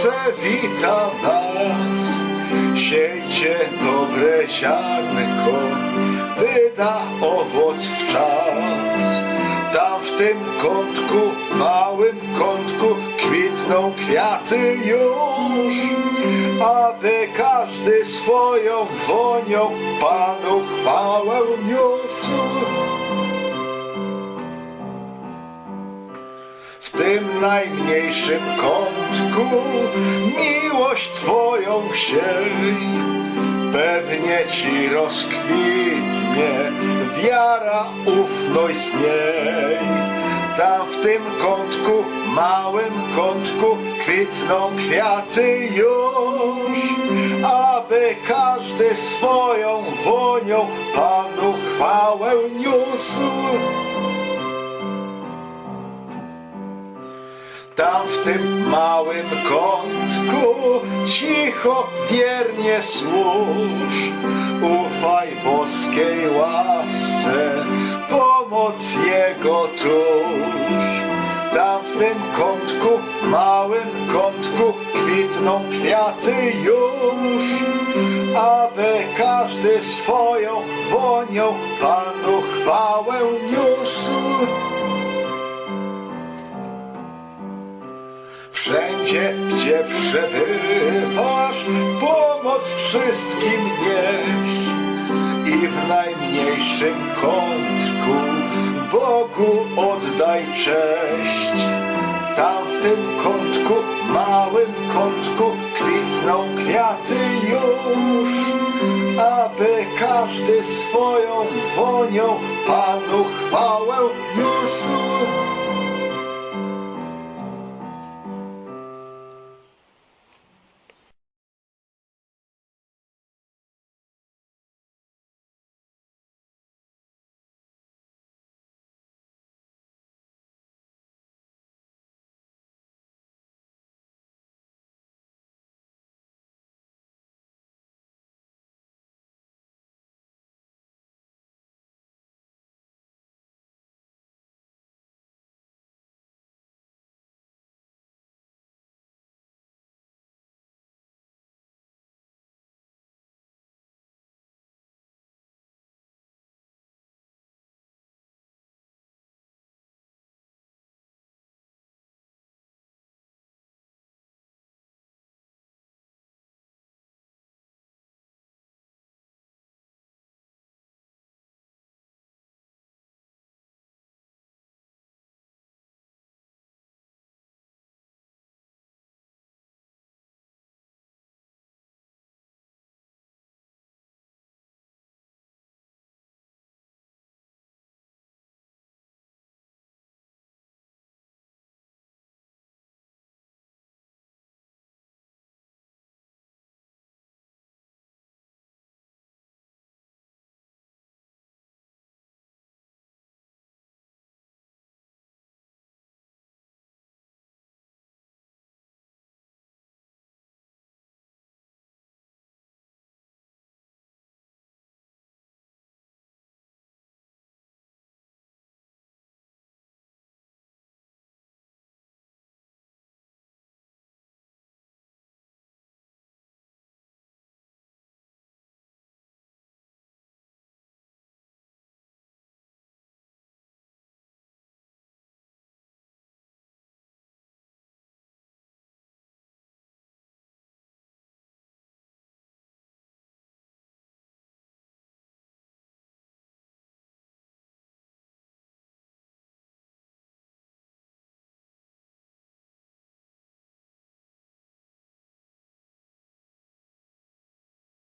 Słońce wita nas, siejcie dobre ziarnko, wyda owoc w czas. Tam w tym kątku, małym kątku kwitną kwiaty już, aby każdy swoją wonią Panu chwałę niósł. Tym najmniejszym kątku miłość Twoją siej, pewnie Ci rozkwitnie wiara, ufność z niej. Tam w tym kątku, małym kątku kwitną kwiaty już, aby każdy swoją wonią Panu chwałę niósł. Tam w tym małym kątku cicho, wiernie służ. Ufaj boskiej łasce, pomoc Jego tuż. Tam w tym kątku, małym kątku kwitną kwiaty już, aby każdy swoją wonią Panu chwałę niósł. Wszędzie, gdzie przebywasz, pomoc wszystkim nieś. I w najmniejszym kątku Bogu oddaj cześć. Tam w tym kątku, małym kątku kwitną kwiaty już, aby każdy swoją wonią Panu chwałę niósł.